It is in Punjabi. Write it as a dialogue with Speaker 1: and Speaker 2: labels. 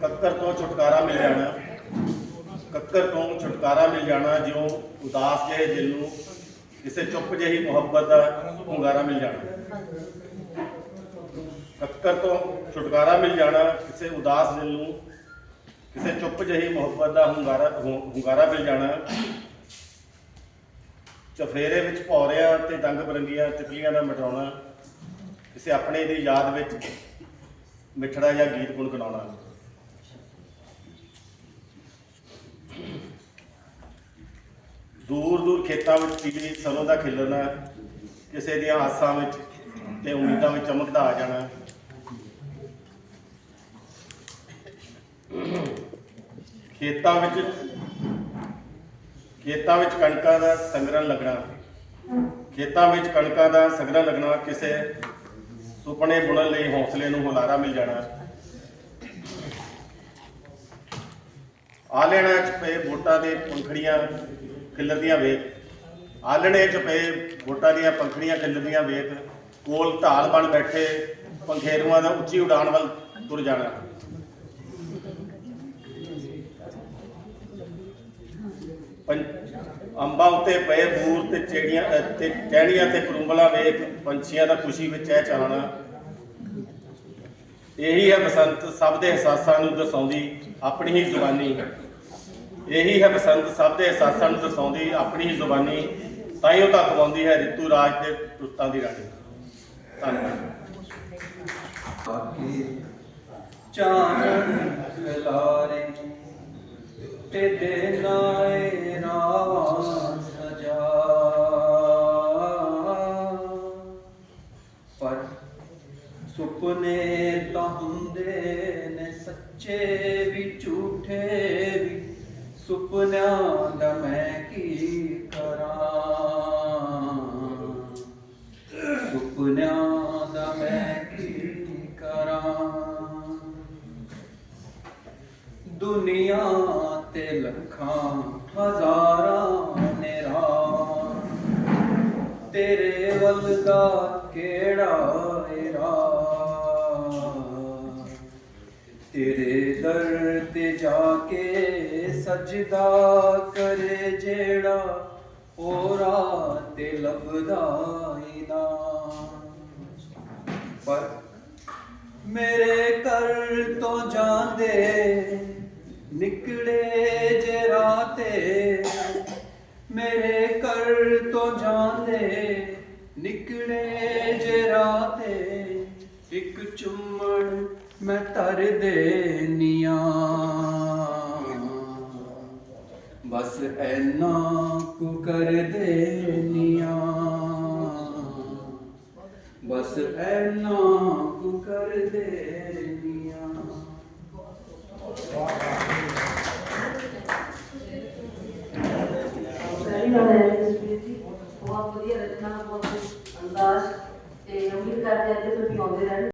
Speaker 1: ਕੱਕਰ ਤੋਂ ਛੁਟਕਾਰਾ ਮਿਲ ਜਾਣਾ। ਕੱਕਰ ਤੋਂ ਛੁਟਕਾਰਾ ਮਿਲ ਜਾਣਾ, ਜਿਉਂ ਉਦਾਸ ਜਿਹੇ ਦਿਲ ਨੂੰ ਕਿਸੇ ਚੁੱਪ ਜਿਹੀ ਮੁਹੱਬਤ ਦਾ ਹੁੰਗਾਰਾ ਮਿਲ ਜਾਣਾ। ਕੱਕਰ ਤੋਂ ਛੁਟਕਾਰਾ ਮਿਲ ਜਾਣਾ, ਕਿਸੇ ਉਦਾਸ ਦਿਲ ਨੂੰ ਕਿਸੇ ਚੁੱਪ ਜਿਹੀ ਮੁਹੱਬਤ ਦਾ ਹੁੰਗਾਰਾ, ਹੁ- ਹੁੰਗਾਰਾ ਮਿਲ ਜਾਣਾ। ਚਫੇਰੇ ਵਿੱਚ ਭੌਰਿਆਂ ਤੇ ਦੰਗ ਬਰੰਗੀਆਂ ਤਿਤਲੀਆਂ ਦਾ ਮਟਾਉਣਾ, ਕਿਸੇ ਆਪਣੇ ਦੀ ਯਾਦ ਵਿੱਚ ਮਿੱਠੜਾ ਜਾਂ ਗੀਤ ਗੁਣਗੁਣਾਉਣਾ। ਦੂਰ ਦੂਰ ਖੇਤਾਂ ਵਿੱਚ ਪੀਲੀ ਸਰੋਂ ਦਾ ਖਿਲਰਨਾ, ਕਿਸੇ ਦੀਆਂ ਆਸਾਂ ਵਿੱਚ ਤੇ ਉਮੀਦਾਂ ਵਿੱਚ ਚਮਕਦਾ ਆ ਜਾਣਾ। ਖੇਤਾਂ ਵਿੱਚ ਖੇਤਾਂ ਵਿੱਚ ਕਣਕਾਂ ਦਾ ਸੰਗਰਣ ਲੱਗਣਾ, ਖੇਤਾਂ ਵਿੱਚ ਕਣਕਾਂ ਦਾ ਸੰਗਰਣ ਲੱਗਣਾ ਕਿਸੇ ਸੁਪਨੇ ਬੁਣਨ ਲਈ ਹੌਸਲੇ ਨੂੰ ਹੁਲਾਰਾ ਮਿਲ ਜਾਣਾ। ਆਲਣਾ ਚ ਪਏ ਵੋਟਾਂ ਦੇ ਪੰਖੜੀਆਂ ਖਿਲਰਦੀਆਂ ਵੇਖ ਆਲਣੇ ਚ ਪਏ, ਵੋਟਾਂ ਦੀਆਂ, ਪੰਖੜੀਆਂ ਖਿਲਰਦੀਆਂ ਵੇਖ, ਕੋਲ ਢਾਲ ਬਣ ਬੈਠੇ, ਪੰਖੇਰੂਆਂ ਦਾ ਉੱਚੀ ਉਡਾਣ ਵੱਲ ਤੁਰ ਜਾਣਾ। ਪੰ- ਅੰਬਾਂ ਉੱਤੇ ਪਏ, ਬੂਰ ਤੇ ਚੇੜੀਆਂ ਤੇ ਟਹਿਣੀਆਂ ਤੇ ਕਰੂੰਬਲਾ ਵੇਖ, ਪੰਛੀਆਂ ਦਾ ਖੁਸ਼ੀ ਵਿੱਚ ਇਹ ਇਹੀ ਹੈ ਬਸੰਤ, ਸਭ ਦੇ ਅਹਿਸਾਸਾਂ ਨੂੰ ਦਰਸਾਉਂਦੀ ਆਪਣੀ ਹੀ ਜ਼ੁਬਾਨੀ। ਇਹੀ ਹੈ ਬਸੰਤ, ਸਭ ਦੇ ਅਹਿਸਾਸਾਂ ਨੂੰ ਦਰਸਾਉਂਦੀ, ਆਪਣੀ ਹੀ ਜ਼ੁਬਾਨੀ ਤਾਈਓ ਤਾਂ ਖਵਾਉਂਦੀ ਹੈ ਰਿਤੂ ਰਾਜ ਤੇ ਰੁੱਤਾਂ ਦੀ ਰਾਣੀ। ਧੰਨਵਾਦ।
Speaker 2: ਚਾਨਣ ਖਲਾਰੇ ਤੇ ਦੇ ਨਾਏ ਰਾਵਾਂ ਸਜਾ ਪਰ ਸੁਪਨੇ ਤਾਂ ਹੁੰਦੇ ਨੇ ਸੱਚੇ ਵੀ ਝੂਠੇ ਵੀ। ਸੁਪਨਿਆਂ ਦਾ ਮੈਂ ਕੀ ਕਰਾਂ ਸੁਪਨਿਆਂ ਦਾ ਮੈਂ ਕੀ ਕਰਾਂ ਦੁਨੀਆ ਤੇ ਲੱਖਾਂ ਹਜ਼ਾਰਾਂ ਨੇ ਰਾਹ ਤੇਰੇ ਵੱਲ ਦਾ ਕਿਹੜਾ ਏ ਰਾਹ ਤੇਰੇ ਦਰ ਤੇ ਜਾ ਕੇ ਸਜਦਾ ਕਰੇ ਜਿਹੜਾ ਉਹ ਰਾਹ ਤੇ ਲੱਭਦਾ ਹੀ ਨਾ। ਪਰ ਮੇਰੇ ਘਰ ਤੋਂ ਜਾਂਦੇ ਨਿਕਲੇ ਜੇ ਰਾਤੇ, ਮੇਰੇ ਘਰ ਤੋਂ ਜਾਂਦੇ ਨਿਕਲੇ ਜੇ ਰਾਤੇ, ਇੱਕ ਚੁੰਮਣ ਮੈਂ ਧਰ ਦੇਨੀਆਂ ਬਸ ਐਨਾ ਕੁ ਕਰ ਦੇਨੀਆਂ ਬਸ ਐਨਾ ਕੁ ਕਰ ਦੇਨੀਆਂ
Speaker 3: ਸਹੀ ਗੱਲ ਹੈ ਜਸਪ੍ਰੀਤ ਜੀ ਬਹੁਤ ਵਧੀਆ ਰਚਨਾ ਬਹੁਤ ਅੰਦਾਜ਼ ਤੇ ਉਮੀਦ ਕਰਦੇ ਹਾਂ ਕਿ ਤੁਸੀਂ ਆਉਂਦੇ ਰਹਿਣ